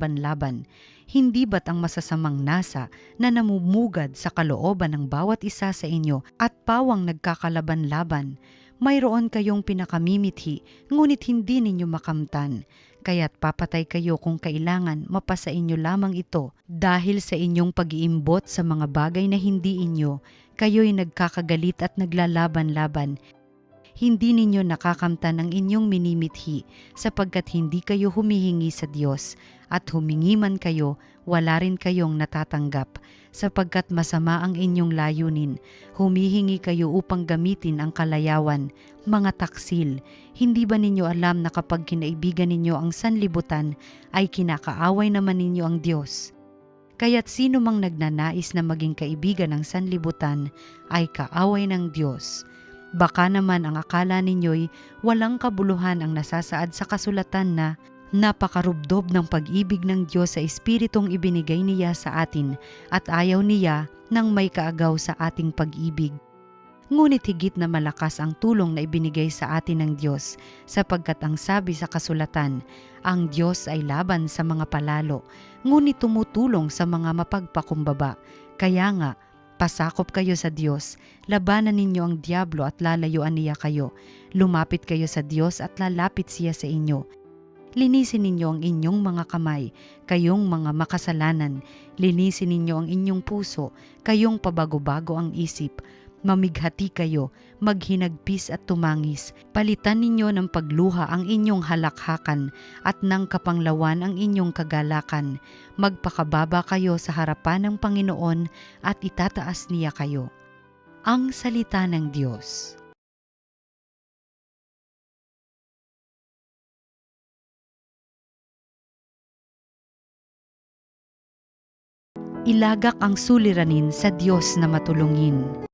paglalaban-laban. Hindi ba't ang masasamang nasa na namumugad sa kalooban ng bawat isa sa inyo at pawang nagkakalaban-laban? Mayroon kayong pinakamimithi, ngunit hindi ninyo makamtan. Kaya't papatay kayo kung kailangan mapasa inyo lamang ito dahil sa inyong pag-iimbot sa mga bagay na hindi inyo, kayo'y nagkakagalit at naglalaban-laban. Hindi ninyo nakakamtan ang inyong minimithi sapagkat hindi kayo humihingi sa Diyos at humingi man kayo, wala rin kayong natatanggap sapagkat masama ang inyong layunin. Humihingi kayo upang gamitin ang kalayawan, mga taksil. Hindi ba ninyo alam na kapag kinaibigan ninyo ang sanlibutan ay kinakaaway naman ninyo ang Diyos? Kaya't sino mang nagnanais na maging kaibigan ng sanlibutan ay kaaway ng Diyos. Baka naman ang akala ninyo'y walang kabuluhan ang nasasaad sa kasulatan na napakarubdob ng pag-ibig ng Diyos sa Espiritong ibinigay niya sa atin at ayaw niya ng may kaagaw sa ating pag-ibig. Ngunit higit na malakas ang tulong na ibinigay sa atin ng Diyos sapagkat ang sabi sa kasulatan, ang Diyos ay laban sa mga palalo, ngunit tumutulong sa mga mapagpakumbaba. Kaya nga, pasakop kayo sa Diyos, labanan ninyo ang Diablo at lalayuan niya kayo. Lumapit kayo sa Diyos at lalapit siya sa inyo. Linisin ninyo ang inyong mga kamay, kayong mga makasalanan. Linisin ninyo ang inyong puso, kayong pabago-bago ang isip. Mamighati kayo, maghinagpis at tumangis. Palitan ninyo ng pagluha ang inyong halakhakan at ng kapanglawan ang inyong kagalakan. Magpakababa kayo sa harapan ng Panginoon at itataas niya kayo. Ang Salita ng Diyos. Ilagak ang suliranin sa Diyos na matulungin.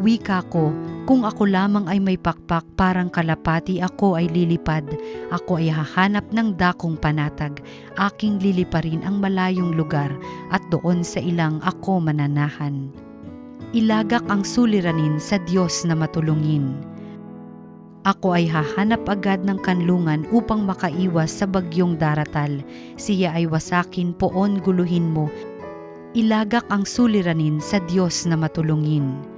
Wika ko, kung ako lamang ay may pakpak parang kalapati ako ay lilipad, ako ay hahanap ng dakong panatag, aking liliparin ang malayong lugar at doon sa ilang ako mananahan. Ilagak ang suliranin sa Diyos na matulungin. Ako ay hahanap agad ng kanlungan upang makaiwas sa bagyong daratal. Siya ay wasakin poon guluhin mo. Ilagak ang suliranin sa Diyos na matulungin.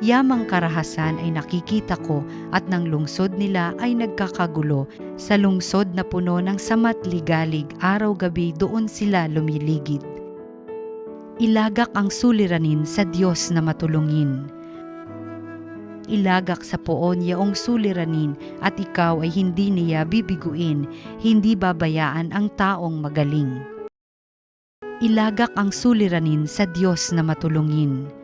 Yamang karahasan ay nakikita ko at ng lungsod nila ay nagkakagulo. Sa lungsod na puno ng samat ligalig, araw-gabi doon sila lumiligid. Ilagak ang suliranin sa Diyos na matulungin. Ilagak sa poon yaong suliranin at ikaw ay hindi niya bibiguin, hindi babayaan ang taong magaling. Ilagak ang suliranin sa Diyos na matulungin.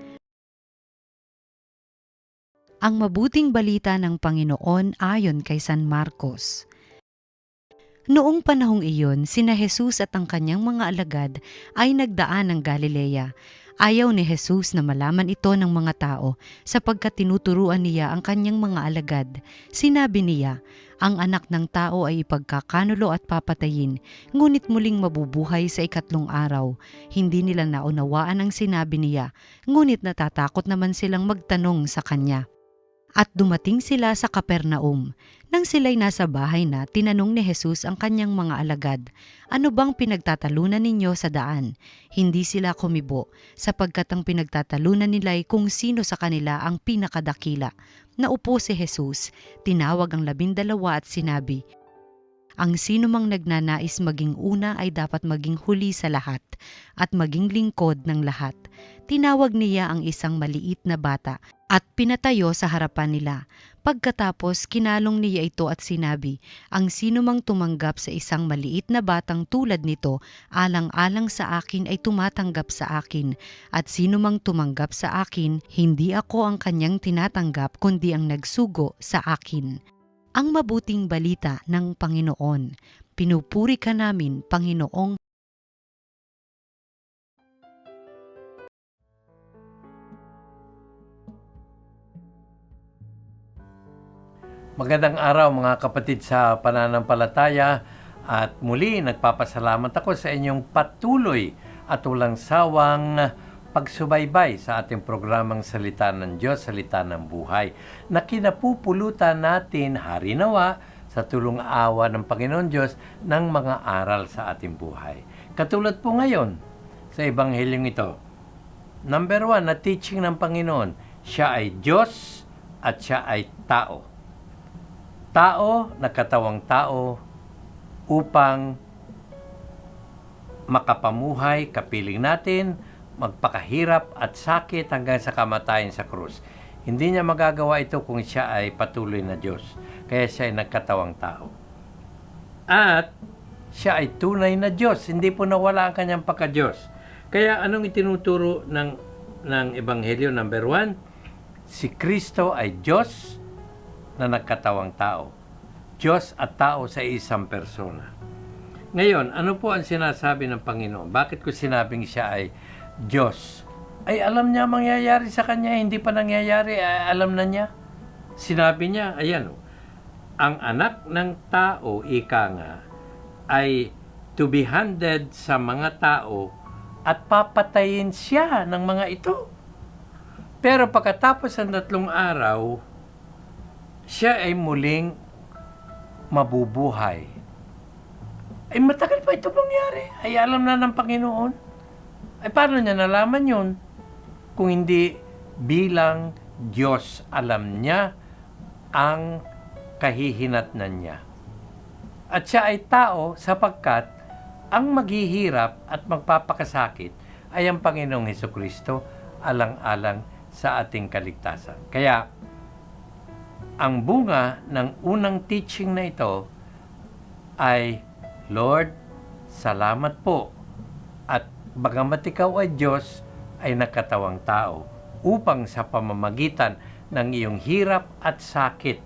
Ang mabuting balita ng Panginoon ayon kay San Marcos. Noong panahong iyon, sina Jesus at ang kanyang mga alagad ay nagdaan ng Galilea. Ayaw ni Jesus na malaman ito ng mga tao sapagkat tinuturuan niya ang kanyang mga alagad. Sinabi niya, ang anak ng tao ay ipagkakanulo at papatayin, ngunit muling mabubuhay sa ikatlong araw. Hindi nila naunawaan ang sinabi niya, ngunit natatakot naman silang magtanong sa kanya. At dumating sila sa Kapernaum. Nang sila'y nasa bahay na, tinanong ni Jesus ang kanyang mga alagad, Ano bang pinagtatalunan ninyo sa daan? Hindi sila kumibo, sapagkat ang pinagtatalunan nila ay kung sino sa kanila ang pinakadakila. Naupo si Jesus, tinawag ang labindalawa at sinabi, ang sino mang nagnanais maging una ay dapat maging huli sa lahat at maging lingkod ng lahat. Tinawag niya ang isang maliit na bata at pinatayo sa harapan nila. Pagkatapos, kinalong niya ito at sinabi, Ang sino mang tumanggap sa isang maliit na batang tulad nito, alang-alang sa akin ay tumatanggap sa akin. At sino mang tumanggap sa akin, hindi ako ang kanyang tinatanggap kundi ang nagsugo sa akin ang mabuting balita ng Panginoon. Pinupuri ka namin, Panginoong Magandang araw mga kapatid sa pananampalataya at muli nagpapasalamat ako sa inyong patuloy at walang sawang pagsubaybay sa ating programang Salita ng Diyos, Salita ng Buhay na kinapupulutan natin harinawa sa tulong awa ng Panginoon Diyos ng mga aral sa ating buhay. Katulad po ngayon sa Ebanghelyong ito. Number one, na teaching ng Panginoon, siya ay Diyos at siya ay tao. Tao, nakatawang tao, upang makapamuhay, kapiling natin, magpakahirap at sakit hanggang sa kamatayan sa krus. Hindi niya magagawa ito kung siya ay patuloy na Diyos. Kaya siya ay nagkatawang tao. At siya ay tunay na Diyos. Hindi po nawala ang kanyang pagka-Diyos. Kaya anong itinuturo ng, ng Ebanghelyo number one? Si Kristo ay Diyos na nagkatawang tao. Diyos at tao sa isang persona. Ngayon, ano po ang sinasabi ng Panginoon? Bakit ko sinabing siya ay Diyos? Ay alam niya mangyayari sa kanya, hindi pa nangyayari, ay, alam na niya. Sinabi niya, ayan ang anak ng tao, ika nga, ay to be handed sa mga tao at papatayin siya ng mga ito. Pero pagkatapos ng tatlong araw, siya ay muling mabubuhay. Ay matagal pa ito mangyari. Ay alam na ng Panginoon. Ay paano niya nalaman yun? Kung hindi bilang Diyos alam niya ang kahihinatnan niya. At siya ay tao sapagkat ang maghihirap at magpapakasakit ay ang Panginoong Heso Kristo alang-alang sa ating kaligtasan. Kaya, ang bunga ng unang teaching na ito ay, Lord, salamat po. At bagamat ikaw ay Diyos, ay nakatawang tao upang sa pamamagitan ng iyong hirap at sakit,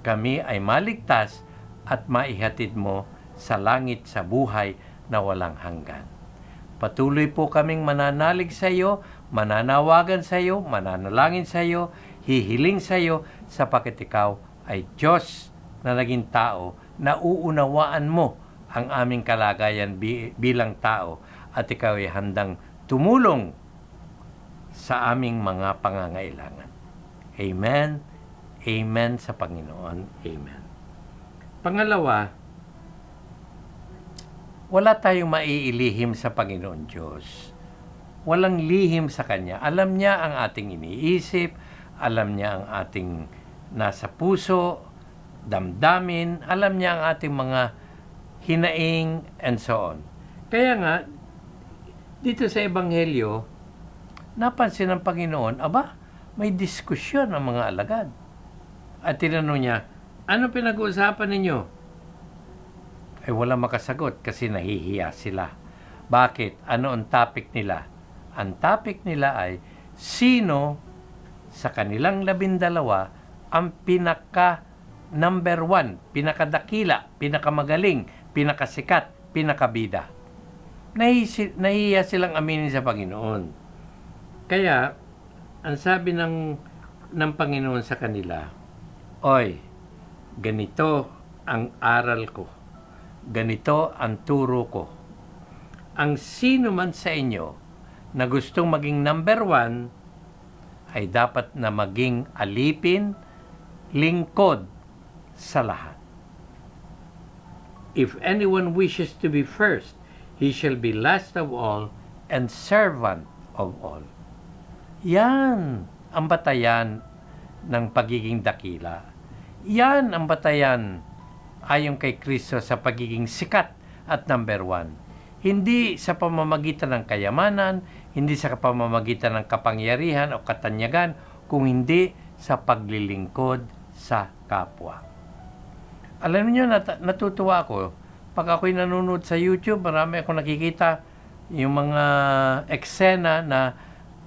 kami ay maligtas at maihatid mo sa langit sa buhay na walang hanggan. Patuloy po kaming mananalig sa iyo, mananawagan sa iyo, mananalangin sa iyo, hihiling sa iyo sapagkat ikaw ay Diyos na naging tao na uunawaan mo ang aming kalagayan bi- bilang tao at ikaw ay handang tumulong sa aming mga pangangailangan. Amen. Amen sa Panginoon. Amen. Pangalawa, wala tayong maiilihim sa Panginoon Diyos. Walang lihim sa Kanya. Alam niya ang ating iniisip, alam niya ang ating nasa puso, damdamin, alam niya ang ating mga hinaing, and so on. Kaya nga, dito sa Ebanghelyo, napansin ng Panginoon, aba, may diskusyon ang mga alagad. At tinanong niya, ano pinag-uusapan ninyo? ay wala makasagot kasi nahihiya sila. Bakit? Ano ang topic nila? Ang topic nila ay sino sa kanilang labindalawa ang pinaka number one, pinakadakila, pinakamagaling, pinakasikat, pinakabida. Nahihi- nahihiya silang aminin sa Panginoon. Kaya, ang sabi ng, ng Panginoon sa kanila, Oy, ganito ang aral ko ganito ang turo ko. Ang sino man sa inyo na gustong maging number one ay dapat na maging alipin, lingkod sa lahat. If anyone wishes to be first, he shall be last of all and servant of all. Yan ang batayan ng pagiging dakila. Yan ang batayan ayon kay Kristo sa pagiging sikat at number one. Hindi sa pamamagitan ng kayamanan, hindi sa pamamagitan ng kapangyarihan o katanyagan, kung hindi sa paglilingkod sa kapwa. Alam niyo, nat- natutuwa ako. Pag ako'y nanonood sa YouTube, marami akong nakikita yung mga eksena na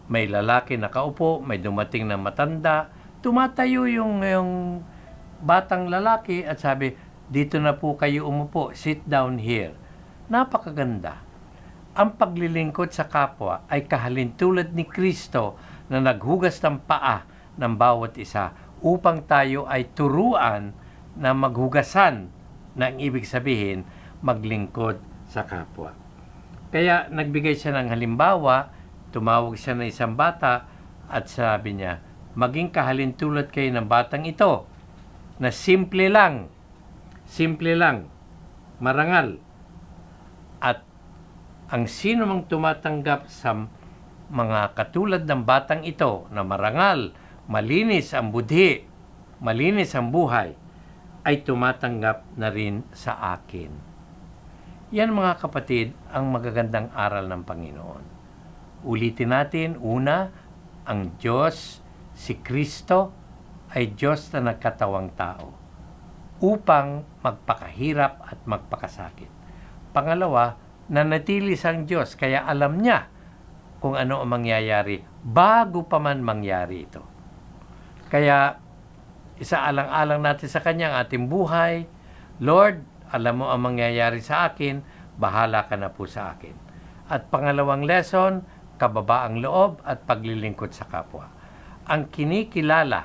may lalaki nakaupo, may dumating na matanda, tumatayo yung, yung batang lalaki at sabi, dito na po kayo umupo, sit down here. Napakaganda. Ang paglilingkod sa kapwa ay kahalintulad ni Kristo na naghugas ng paa ng bawat isa upang tayo ay turuan na maghugasan na ibig sabihin maglingkod sa kapwa. Kaya nagbigay siya ng halimbawa, tumawag siya ng isang bata at sabi niya, maging kahalintulad kayo ng batang ito na simple lang simple lang, marangal. At ang sino mang tumatanggap sa mga katulad ng batang ito na marangal, malinis ang budhi, malinis ang buhay, ay tumatanggap na rin sa akin. Yan mga kapatid ang magagandang aral ng Panginoon. Ulitin natin, una, ang Diyos, si Kristo, ay Diyos na nagkatawang tao upang magpakahirap at magpakasakit. Pangalawa, nanatili sang Diyos kaya alam niya kung ano ang mangyayari bago pa man mangyari ito. Kaya isaalang-alang natin sa Kanya ang ating buhay. Lord, alam mo ang mangyayari sa akin, bahala ka na po sa akin. At pangalawang lesson, kababaang loob at paglilingkod sa kapwa. Ang kinikilala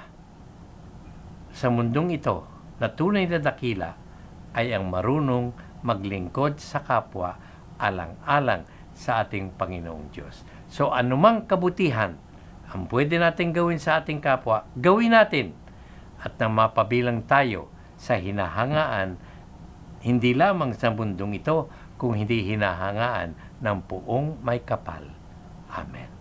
sa mundong ito na tunay na dakila ay ang marunong maglingkod sa kapwa alang-alang sa ating Panginoong Diyos. So anumang kabutihan ang pwede natin gawin sa ating kapwa, gawin natin at nang mapabilang tayo sa hinahangaan hindi lamang sa mundong ito kung hindi hinahangaan ng puong may kapal. Amen.